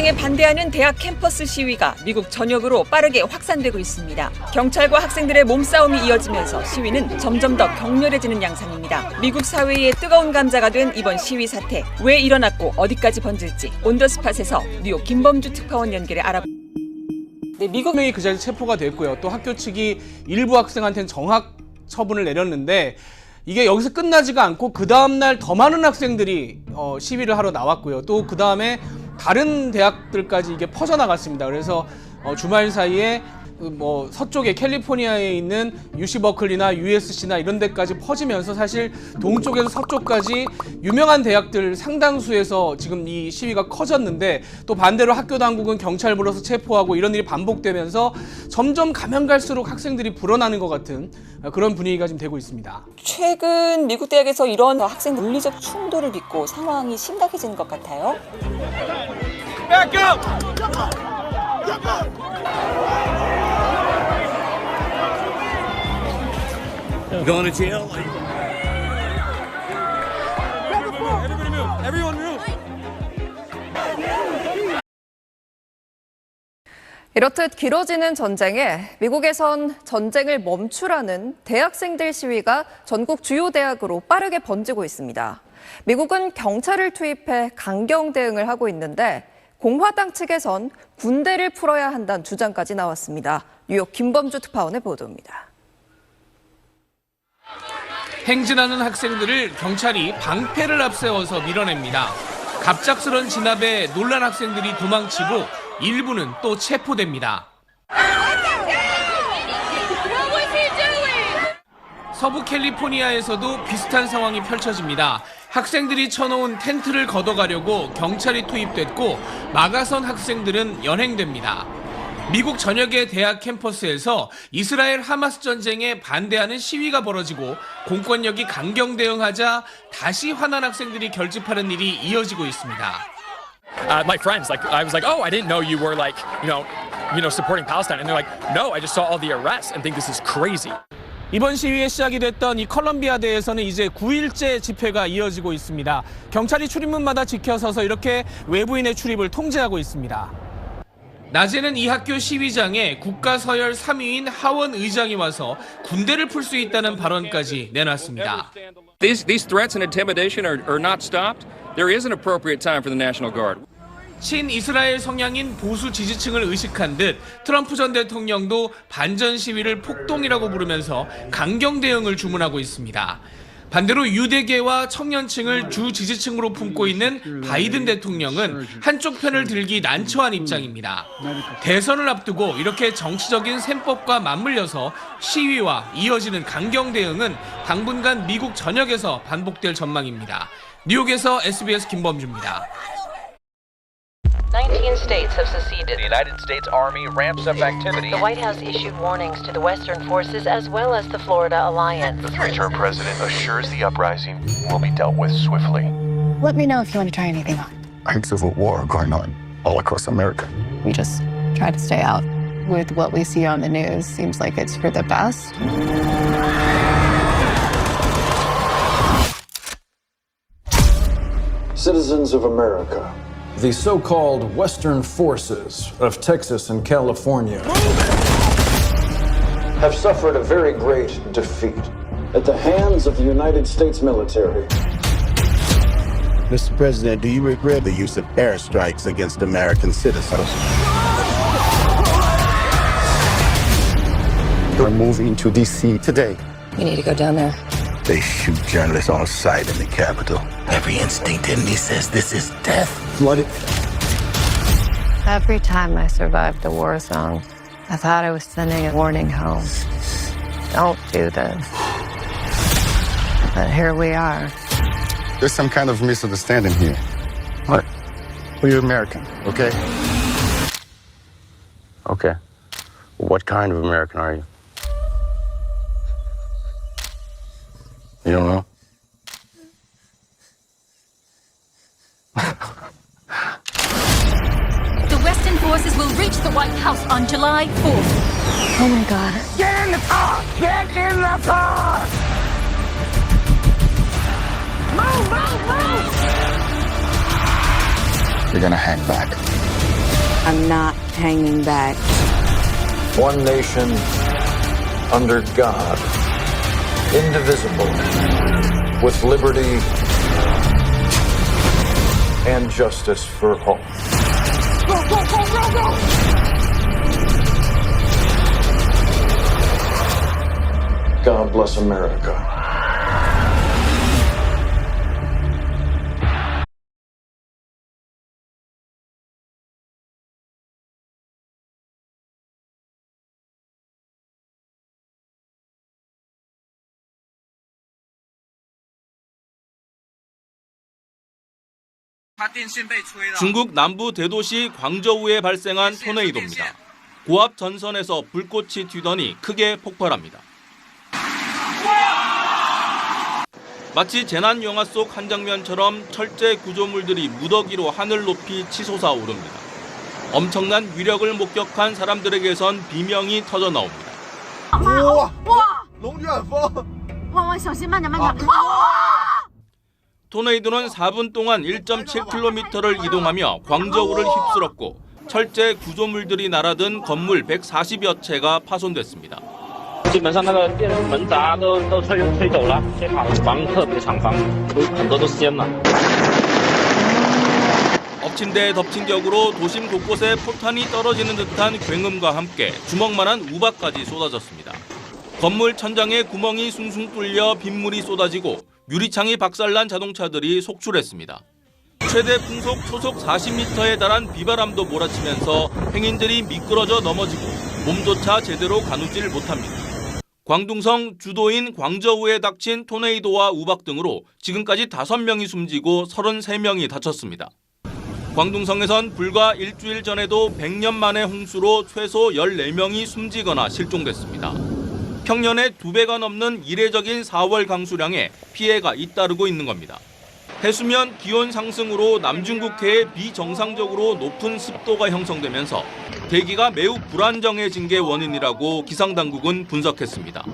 전쟁에 반대하는 대학 캠퍼스 시위가 미국 전역으로 빠르게 확산되고 있습니다. 경찰과 학생들의 몸싸움이 이어지면서 시위는 점점 더 격렬해지는 양상입니다. 미국 사회의 뜨거운 감자가 된 이번 시위 사태 왜 일어났고 어디까지 번질지 온더스팟에서 뉴욕 김범주 특파원 연결해 알아보. 네, 미국 명이 그 자리에 체포가 됐고요. 또 학교 측이 일부 학생한테는 정학 처분을 내렸는데 이게 여기서 끝나지가 않고 그 다음 날 더 많은 학생들이 어, 시위를 하러 나왔고요. 또 그 다음에 다른 대학들까지 이게 퍼져나갔습니다. 그래서 어, 주말 사이에 그 뭐 서쪽에 캘리포니아에 있는 UC 버클리나 USC나 이런 데까지 퍼지면서 사실 동쪽에서 서쪽까지 유명한 대학들 상당수에서 지금 이 시위가 커졌는데 또 반대로 학교 당국은 경찰 불러서 체포하고 이런 일이 반복되면서 점점 가면 갈수록 학생들이 불어나는 것 같은 그런 분위기가 지금 되고 있습니다. 최근 미국 대학에서 이런 학생 물리적 충돌을 빚고 상황이 심각해지는 것 같아요. Going to jail? Everyone move. 이렇듯 길어지는 전쟁에 미국에선 전쟁을 멈추라는 대학생들 시위가 전국 주요 대학으로 빠르게 번지고 있습니다. 미국은 경찰을 투입해 강경 대응을 하고 있는데 공화당 측에선 군대를 풀어야 한다는 주장까지 나왔습니다. 뉴욕 김범주 특파원의 보도입니다. 행진하는 학생들을 경찰이 방패를 앞세워서 밀어냅니다. 갑작스런 진압에 놀란 학생들이 도망치고 일부는 또 체포됩니다. 서부 캘리포니아에서도 비슷한 상황이 펼쳐집니다. 학생들이 쳐놓은 텐트를 걷어가려고 경찰이 투입됐고 막아선 학생들은 연행됩니다. 미국 전역의 대학 캠퍼스에서 이스라엘 하마스 전쟁에 반대하는 시위가 벌어지고 공권력이 강경 대응하자 다시 화난 학생들이 결집하는 일이 이어지고 있습니다. Uh, my friends, like, I was like, oh, I didn't know you were like, you know, you know, supporting Palestine, and they're like, no, I just saw all the arrests and think this is crazy. 이번 시위에 시작이 됐던 이 컬럼비아 대에서는 이제 9일째 집회가 이어지고 있습니다. 경찰이 출입문마다 지켜서서 이렇게 외부인의 출입을 통제하고 있습니다. 낮에는 이 학교 시위장에 국가서열 3위인 하원 의장이 와서 군대를 풀 수 있다는 발언까지 내놨습니다. These, these threats and intimidation are, are not stopped. There is an appropriate time for the National Guard. 친이스라엘 성향인 보수 지지층을 의식한 듯 트럼프 전 대통령도 반전 시위를 폭동이라고 부르면서 강경 대응을 주문하고 있습니다. 반대로 유대계와 청년층을 주 지지층으로 품고 있는 바이든 대통령은 한쪽 편을 들기 난처한 입장입니다. 대선을 앞두고 이렇게 정치적인 셈법과 맞물려서 시위와 이어지는 강경 대응은 당분간 미국 전역에서 반복될 전망입니다. 뉴욕에서 SBS 김범주입니다. 19 states have seceded. The United States Army ramps up activity. The White House issued warnings to the Western forces as well as the Florida Alliance. The three-term president assures the uprising will be dealt with swiftly. Let me know if you want to try anything on. A civil war going on all across America. We just try to stay out. With what we see on the news, seems like it's for the best. Citizens of America, the so called Western forces of Texas and California have suffered a very great defeat at the hands of the United States military. Mr. President, do you regret the use of airstrikes against American citizens? We're moving to D.C. today. You need to go down there. They shoot journalists on sight in the Capitol. Every instinct in me says this is death. Flooded. Every time I survived a war zone, I thought I was sending a warning home. Don't do this. But here we are. There's some kind of misunderstanding here. What? Well, you're American, okay? Okay. What kind of American are you? You don't know? The Western forces will reach the White House on July 4th. Oh my god. Get in the car! Get in the car! Move, move, move! You're gonna hang back. I'm not hanging back. One nation under God, indivisible, with liberty and justice for all. Go, go, go, go, go! God bless America. 중국 남부 대도시 광저우에 발생한 토네이도입니다. 고압 전선에서 불꽃이 튀더니 크게 폭발합니다. 마치 재난 영화 속 한 장면처럼 철제 구조물들이 무더기로 하늘 높이 치솟아 오릅니다. 엄청난 위력을 목격한 사람들에게선 비명이 터져 나옵니다. 哇哇！龙卷风！哇哇，小心慢点，慢点！哇！ 토네이도는 4분 동안 1.7km를 이동하며 광저우를 휩쓸었고 철제 구조물들이 날아든 건물 140여 채가 파손됐습니다. 基本上那个店门闸都都吹吹走了，吹跑了，房特别厂房都很多都掀了。 엎친 데 덮친 격으로 도심 곳곳에 포탄이 떨어지는 듯한 굉음과 함께 주먹만한 우박까지 쏟아졌습니다. 건물 천장에 구멍이 숭숭 뚫려 빗물이 쏟아지고 유리창이 박살난 자동차들이 속출했습니다. 최대 풍속 초속 40m에 달한 비바람도 몰아치면서 행인들이 미끄러져 넘어지고 몸조차 제대로 가누질 못합니다. 광둥성 주도인 광저우에 닥친 토네이도와 우박 등으로 지금까지 5명이 숨지고 33명이 다쳤습니다. 광둥성에선 불과 일주일 전에도 100년 만의 홍수로 최소 14명이 숨지거나 실종됐습니다. 평년의 두 배가 넘는 이례적인 4월 강수량에 피해가 잇따르고 있는 겁니다. 해수면 기온 상승으로 남중국해에 비정상적으로 높은 습도가 형성되면서 대기가 매우 불안정해진 게 원인이라고 기상당국은 분석했습니다.